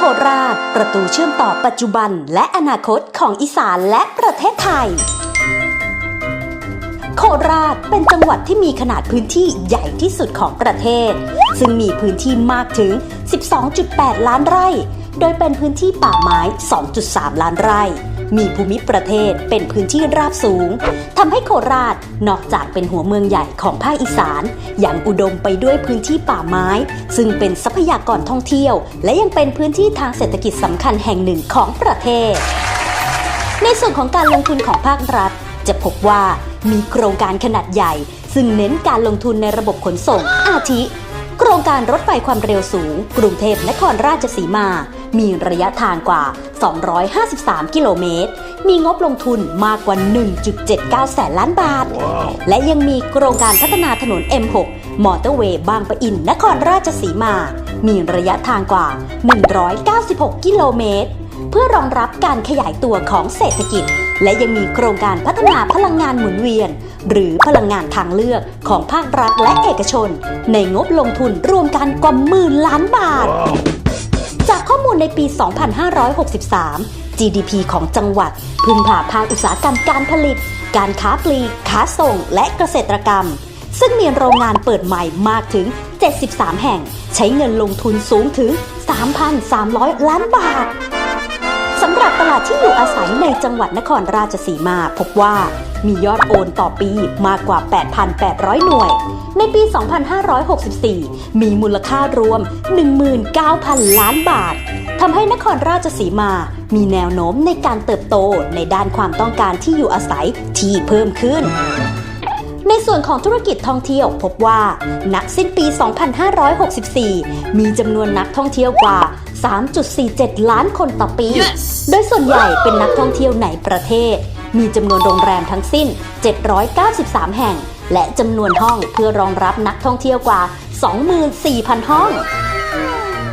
โคราช ประตูเชื่อมต่อปัจจุบันและอนาคตของอีสานและประเทศไทย โคราชเป็นจังหวัดที่มีขนาดพื้นที่ใหญ่ที่สุดของประเทศ ซึ่งมีพื้นที่มากถึง 12.8 ล้านไร่ โดยเป็นพื้นที่ป่าไม้ 2.3 ล้านไร่ มีภูมิประเทศเป็นพื้นที่ราบสูงทำให้โคราชนอกจากเป็นหัวเมืองใหญ่ของภาคอีสานยังอุดมไปด้วยพื้นที่ป่าไม้ ซึ่งเป็นทรัพยากรท่องเที่ยว และยังเป็นพื้นที่ทางเศรษฐกิจสำคัญแห่งหนึ่งของประเทศ ในส่วนของการลงทุนของภาครัฐ จะพบว่ามีโครงการขนาดใหญ่ ซึ่งเน้นการลงทุนในระบบขนส่งอาทิ โครงการรถไฟความเร็วสูง กรุงเทพนครราชสีมา มีระยะทางกว่า 253 กิโลเมตร มีงบลงทุนมากกว่า 1.79 แสนล้านบาทและยังมีโครงการพัฒนาถนน M6 มอเตอร์เวย์บางปะอิน นครราชสีมา มีระยะทางกว่า 196 กิโลเมตร เพื่อรองรับการขยายตัวของเศรษฐกิจ และยังมีโครงการพัฒนาพลังงานหมุนเวียน หรือพลังงานทางเลือกของภาครัฐและเอกชน ในงบลงทุนรวมกันกว่าหมื่นล้านบาทจาก ข้อมูลในปี 2563 GDP ของจังหวัด พึ่งพาภาคอุตสาหกรรมการผลิต การค้าปลีกค้าส่ง และเกษตรกรรม ซึ่งมีโรงงานเปิดใหม่มากถึง 73 แห่ง ใช้เงินลงทุนสูงถึง 3,300 ล้านบาทสำหรับตลาดที่อยู่อาศัยในจังหวัดนครราชสีมา พบว่ามียอดโอนต่อปีมากกว่า 8,800 หน่วย ในปี 2564 มีมูลค่ารวม 19,000 ล้านบาททำให้นครราชสีมา มีแนวโน้มในการเติบโตในด้านความต้องการที่อยู่อาศัยที่เพิ่มขึ้นในส่วนของธุรกิจท่องเที่ยวพบว่าณสิ้นปี 2564 มีจำนวนนักท่องเที่ยวกว่า 3.47 ล้านคนต่อปีโดยส่วนใหญ่เป็นนักท่องเที่ยวในประเทศ มีจำนวนโรงแรมทั้งสิ้น 793 แห่ง และจำนวนห้องเพื่อรองรับนักท่องเที่ยวกว่า 24,000 ห้อง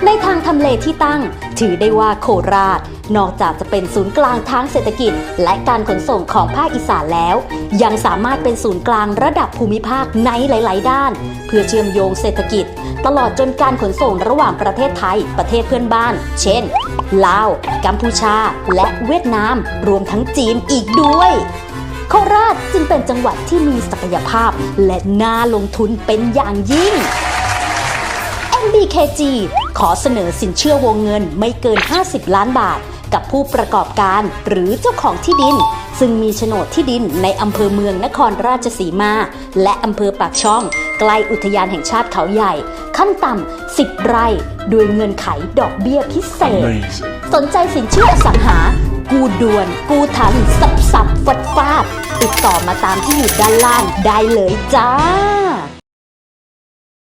ในทางทำเลที่ตั้ง ถือได้ว่าโคราช นอกจากจะเป็นศูนย์กลางทางเศรษฐกิจ และการขนส่งของภาคอีสานแล้ว ยังสามารถเป็นศูนย์กลางระดับภูมิภาคในหลาย ๆ ด้าน เพื่อเชื่อมโยงเศรษฐกิจ ตลอดจนการขนส่งระหว่างประเทศไทย ประเทศเพื่อนบ้าน เช่นลาว กัมพูชา และเวียดนาม รวมทั้งจีนอีกด้วย โคราชจึงเป็นจังหวัดที่มีศักยภาพ และน่าลงทุนเป็นอย่างยิ่ง MBKG ขอเสนอสินเชื่อวงเงินไม่เกิน 50 ล้านบาท กับผู้ประกอบการหรือเจ้าของที่ดิน ซึ่งมีโฉนดที่ดินในอำเภอเมืองนครราชสีมา และอำเภอปากช่อง ใกล้อุทยานแห่งชาติเขาใหญ่ ขั้นต่ำ 10 ไร่ด้วยเงินไขดอกเบี้ยพิเศษ Amazing. สนใจสินเชื่ออสังหา กูด่วน กูทัน สับสับฟัด ต่อมาตามที่อยู่ด้านล่างได้เลยจ้า